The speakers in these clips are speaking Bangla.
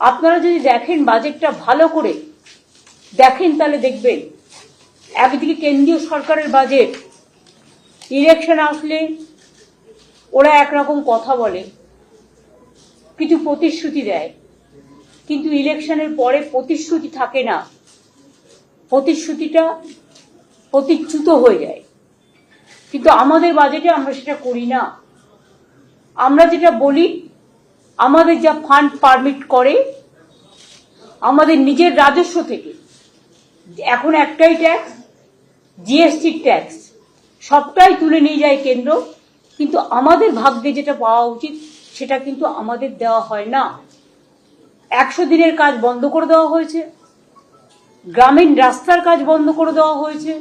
আপনারা যদি দেখেন বাজেটটা ভালো করে, দেখেন তাহলে দেখবেন, একদিকে কেন্দ্রীয় সরকারের বাজেট ইলেকশন আসলে ওরা একরকম কথা বলে, কিছু প্রতিশ্রুতি দেয়, কিন্তু ইলেকশনের পরে প্রতিশ্রুতি থাকে না। প্রতিশ্রুতিটা প্রতিচ্যুত হয়ে যায়। কিন্তু আমাদের বাজেটে আমরা সেটা করি না। আমরা যেটা বলি আমাদের যা ফান্ড পারমিট করে, আমাদের নিজের রাজস্ব থেকে, এখন একটাই ট্যাক্স জিএসটি ট্যাক্স সবটাই তুলে নিয়ে যায় কেন্দ্র, কিন্তু আমাদের ভাগ্যে যেটা পাওয়া উচিত, সেটা কিন্তু আমাদের দেওয়া হয় না। একশো দিনের কাজ বন্ধ করে দেওয়া হয়েছে, গ্রামীণ রাস্তার কাজ বন্ধ করে দেওয়া হয়েছে,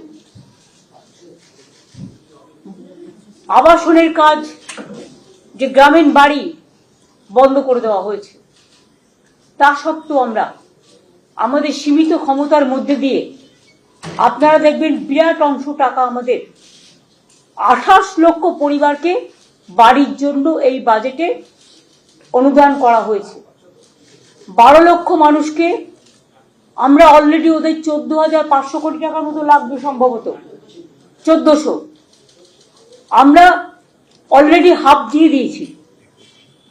আবাসনের কাজ, যে গ্রামীণ বাড়ি বন্ধ করে দেওয়া হয়েছে। তা সত্ত্বেও আমরা আমাদের সীমিত ক্ষমতার মধ্যে দিয়ে আপনারা দেখবেন বিরাট অংশ টাকা আমাদের আঠাশ লক্ষ পরিবারকে বাড়ির জন্য এই বাজেটে অনুদান করা হয়েছে। বারো লক্ষ মানুষকে আমরা অলরেডি ওদের চোদ্দ হাজার পাঁচশো কোটি টাকার মতো লাগবে সম্ভবত, চোদ্দশো। আমরা অলরেডি হাফ দিয়ে দিয়েছি।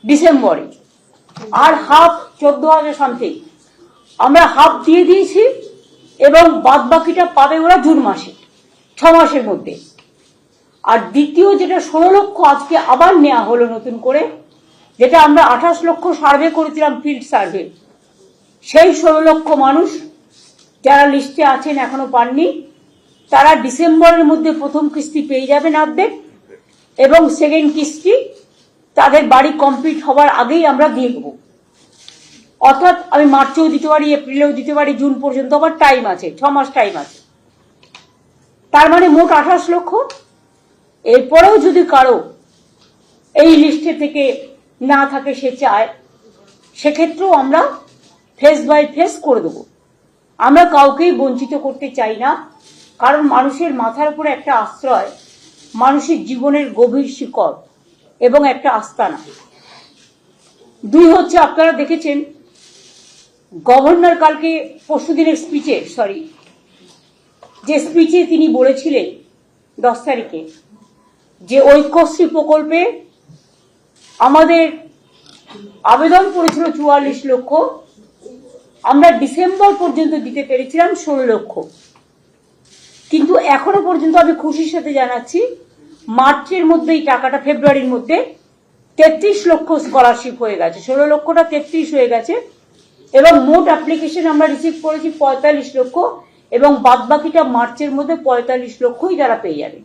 ডিসেম্বরে। আর হাফ চোদ্দ হাজার সামথিং আমরা হাফ দিয়ে দিয়েছি এবং বাদ বাকিটা পাবে ওরা জুন মাসে, ছ মাসের মধ্যে। আর দ্বিতীয় যেটা ষোলো লক্ষ আজকে আবার নেওয়া হলো নতুন করে, যেটা আমরা আঠাশ লক্ষ সার্ভে করেছিলাম ফিল্ড সার্ভে সেই ষোলো লক্ষ মানুষ যারা লিস্টে আছেন, এখনও পাননি, তারা ডিসেম্বরের মধ্যে প্রথম কিস্তি পেয়ে যাবেন অর্ধেক এবং সেকেন্ড কিস্তি তাদের বাড়ি কমপ্লিট হওয়ার আগেই আমরা দিয়ে দেবো। অর্থাৎ আমি মার্চেও দিতে পারি, এপ্রিলেও দিতে পারি, জুন পর্যন্ত, আমার টাইম আছে, ছ মাস টাইম আছে। তার মানে মোট আঠাশ লক্ষ। এরপরেও যদি কারও এই লিস্টে থেকে না থাকে, সে চায়, সেক্ষেত্রেও আমরা ফেস বাই ফেস করে দেবো। আমরা কাউকেই বঞ্চিত করতে চাই না, কারণ মানুষের মাথার উপরে একটা আশ্রয়, মানুষের জীবনের গভীর শিকড়। এবং একটা আস্তানা। দুই হচ্ছে আপনারা দেখেছেন, গভর্নর কালকে পরশুদিনের স্পিচে সরি যে স্পিচে তিনি বলেছিলেন দশ তারিখে যে ঐক্যশ্রী প্রকল্পে আমাদের আবেদন করেছিল চুয়াল্লিশ লক্ষ, আমরা ডিসেম্বর পর্যন্ত দিতে পেরেছিলাম ষোলো লক্ষ। কিন্তু এখনও পর্যন্ত আমি খুশির সাথে জানাচ্ছি মার্চের মধ্যে এই টাকাটা, ফেব্রুয়ারির মধ্যে তেত্রিশ লক্ষ স্কলারশিপ হয়ে গেছে। ষোলো লক্ষটা তেত্রিশ হয়ে গেছে। এবং মোট অ্যাপ্লিকেশন আমরা রিসিভ করেছি পঁয়তাল্লিশ লক্ষ এবং বাদবাকিটা মার্চের মধ্যে পঁয়তাল্লিশ লক্ষই তারা পেয়ে যাবে।